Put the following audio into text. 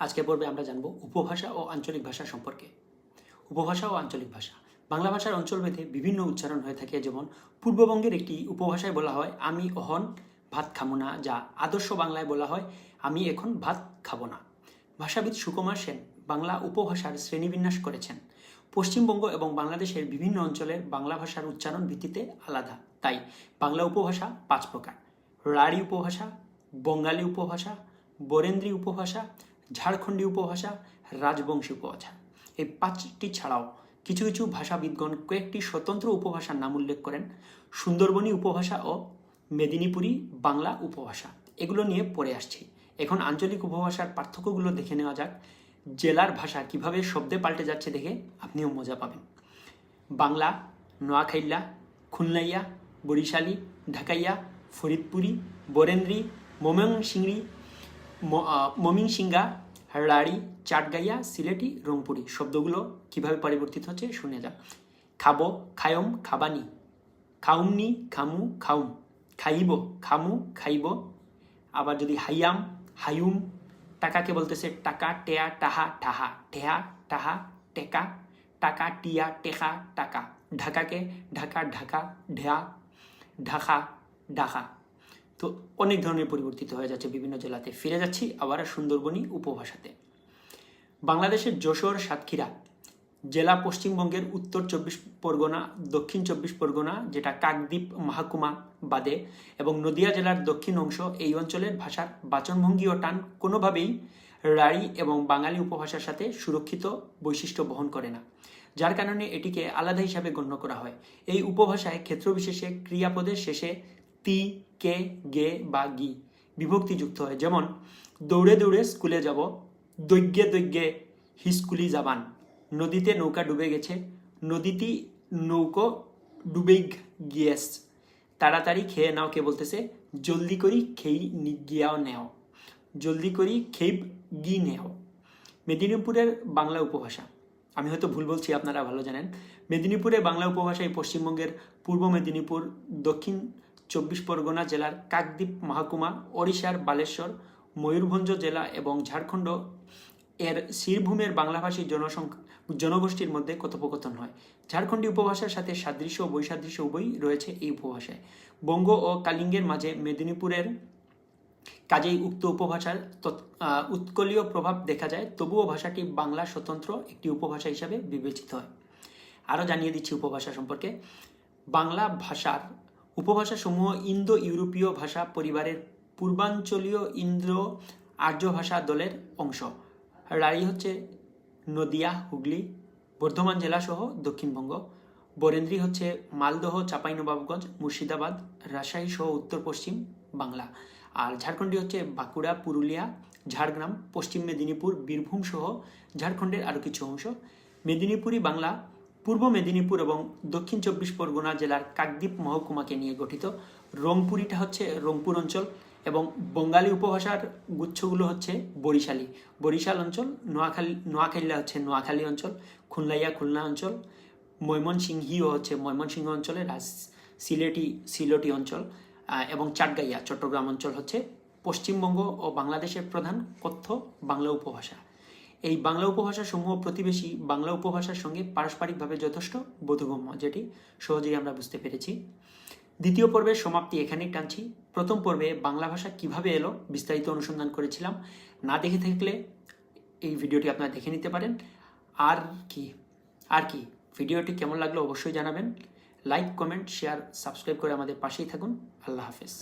আজকে পর্বে আমরা জানব উপভাষা ও আঞ্চলিক ভাষা সম্পর্কে। উপভাষা ও আঞ্চলিক ভাষা। বাংলা ভাষার অঞ্চলভেদে বিভিন্ন উচ্চারণ হয়ে থাকে, যেমন পূর্ববঙ্গের একটি উপভাষায় বলা হয়, আমি অহন ভাত খাব না, যা আদর্শ বাংলায় বলা হয়, আমি এখন ভাত খাব না। ভাষাবিদ সুকুমার সেন বাংলা উপভাষার শ্রেণীবিন্যাস করেছেন। পশ্চিমবঙ্গ এবং বাংলাদেশের বিভিন্ন অঞ্চলের বাংলা ভাষার উচ্চারণ ভিত্তিতে আলাদা। তাই বাংলা উপভাষা পাঁচ প্রকার। রাঢ়ী উপভাষা, বঙ্গালী উপভাষা, বরেন্দ্রী উপভাষা ঝাড়খণ্ডী উপভাষা, রাজবংশী উপভাষা। এই পাঁচটি ছাড়াও কিছু কিছু ভাষাবিদগণ কয়েকটি স্বতন্ত্র উপভাষার নাম উল্লেখ করেন। সুন্দরবনী উপভাষা ও মেদিনীপুরী বাংলা উপভাষা। এগুলো নিয়ে পড়ে আসছি। এখন আঞ্চলিক উপভাষার পার্থক্যগুলো দেখে নেওয়া যাক। জেলার ভাষা কীভাবে শব্দে পাল্টে যাচ্ছে দেখে আপনিও মজা পাবেন। বাংলা, নোয়াখাইল্লা, খুলনাইয়া, বরিশালী, ঢাকাইয়া, ফরিদপুরি, বরেন্দ্রী ময়মনসিংড়ি মমিনসিংহা রাড়ি চাটগাইয়া, সিলেটি, রংপুরি শব্দগুলো কীভাবে পরিবর্তিত হচ্ছে শুনে যান খাব, খায়ম, খাবানি। খাউমনি, খামু, খাউম। খাইব, খামু, খাইব। আবার যদি হাইয়াম, হায়ুম, টাকাকে বলতেছে টাকা, টেয়া, টাহা টাহা। টেহা, টাহা, টেকা। টাকা, টিয়া টেকা টাকা। ঢাকাকে ঢাকা ঢাকা, ঢেয়া ঢাকা ঢাকা তো অনেক ধরনের পরিবর্তিত হয়ে যাচ্ছে বিভিন্ন জেলাতে। ফিরে যাচ্ছি আবার সুন্দরবনী উপভাষাতে। বাংলাদেশের যশোর, সাতক্ষীরা জেলা পশ্চিমবঙ্গের উত্তর চব্বিশ পরগনা, দক্ষিণ চব্বিশ পরগনা, যেটা কাকদ্বীপ মহাকুমা বাদে এবং নদিয়া জেলার দক্ষিণ অংশ, এই অঞ্চলের ভাষার বাচনভঙ্গি ও টান কোনোভাবেই রাঢ়ী এবং বাঙালি উপভাষার সাথে সুরক্ষিত বৈশিষ্ট্য বহন করে না, যার কারণে এটিকে আলাদা হিসাবে গণ্য করা হয়। এই উপভাষায় ক্ষেত্রবিশেষে ক্রিয়াপদের শেষে তি কে, গে বা গি। বিভক্তি যুক্ত হয়। যেমন, দৌড়ে দৌড়ে স্কুলে যাব দৈজ্ঞে দৈগ্যে হিস্কুলি যাবান। নদীতে নৌকা ডুবে গেছে, নদীটি নৌকো ডুবে গিয়েস। তাড়াতাড়ি খেয়ে নাও কে বলতেছে, জলদি করি খেই গিয়াও নেও। জলদি করি খেইব গি নেও। মেদিনীপুরের বাংলা উপভাষা। আমি হয়তো ভুল বলছি, আপনারা ভালো জানেন। মেদিনীপুরে বাংলা উপভাষায় পশ্চিমবঙ্গের পূর্ব মেদিনীপুর, দক্ষিণ চব্বিশ পরগনা জেলার কাকদ্বীপ মহাকুমা, ওড়িশার বালেশ্বর, ময়ূরভঞ্জ জেলা এবং ঝাড়খণ্ড এর শিরভূমের বাংলাভাষী জনসংখ্যা জনগোষ্ঠীর মধ্যে কথোপকথন হয়। ঝাড়খণ্ডী উপভাষার সাথে সাদৃশ্য ও বৈসাদৃশ্য উভয়ই রয়েছে এই উপভাষায়। বঙ্গ ও কালিঙ্গের মাঝে মেদিনীপুরের কাজেই উক্ত উপভাষার উৎকলীয় প্রভাব দেখা যায়, তবুও ভাষাটি বাংলা স্বতন্ত্র একটি উপভাষা হিসাবে বিবেচিত হয়। আরও জানিয়ে দিচ্ছি উপভাষা সম্পর্কে। বাংলা ভাষার উপভাষা সমূহ ইন্দো ইউরোপীয় ভাষা পরিবারের পূর্বাঞ্চলীয় ইন্দ্র আর্য ভাষা দলের অংশ। রাঢ়ী হচ্ছে নদিয়া, হুগলি, বর্ধমান জেলা সহ দক্ষিণবঙ্গ। বরেন্দ্রী হচ্ছে মালদহ, চাঁপাইনবাবগঞ্জ, মুর্শিদাবাদ, রাজশাহী সহ উত্তর পশ্চিম বাংলা। আর ঝাড়খণ্ডী হচ্ছে বাঁকুড়া, পুরুলিয়া, ঝাড়গ্রাম, পশ্চিম মেদিনীপুর, বীরভূম সহ ঝাড়খণ্ডের আরও কিছু অংশ। মেদিনীপুরি বাংলা। পূর্ব মেদিনীপুর এবং দক্ষিণ চব্বিশ পরগনা জেলার কাকদ্বীপ মহকুমাকে নিয়ে গঠিত। রংপুরিটা হচ্ছে রংপুর অঞ্চল এবং বঙ্গালী উপভাষার গুচ্ছগুলো হচ্ছে বরিশালী। বরিশাল অঞ্চল, নোয়াখালী নোয়াখালীলা হচ্ছে নোয়াখালী অঞ্চল, খুলনাইয়া খুলনা অঞ্চল, ময়মনসিংহীও হচ্ছে ময়মনসিংহ অঞ্চলের আর সিলেটি, সিলটি অঞ্চল এবং চাটগাইয়া, চট্টগ্রাম অঞ্চল হচ্ছে পশ্চিমবঙ্গ ও বাংলাদেশের প্রধান কথ্য বাংলা উপভাষা। এই বাংলা উপভাষা সমূহ প্রতিবেশী বাংলা উপভাষার সঙ্গে পারস্পরিকভাবে যথেষ্ট বোধগম্য, যেটি সহজেই আমরা বুঝতে পেরেছি। দ্বিতীয় পর্বের সমাপ্তি এখানেই টানছি। প্রথম পর্বে বাংলা ভাষা কীভাবে এলো বিস্তারিত অনুসন্ধান করেছিলাম। না দেখে থাকলে এই ভিডিওটি আপনারা দেখে নিতে পারেন। আর কি? আর কি? ভিডিওটি কেমন লাগল অবশ্যই জানাবেন। লাইক, কমেন্ট, শেয়ার, সাবস্ক্রাইব করে আমাদের পাশেই থাকুন। আল্লাহ হাফেজ।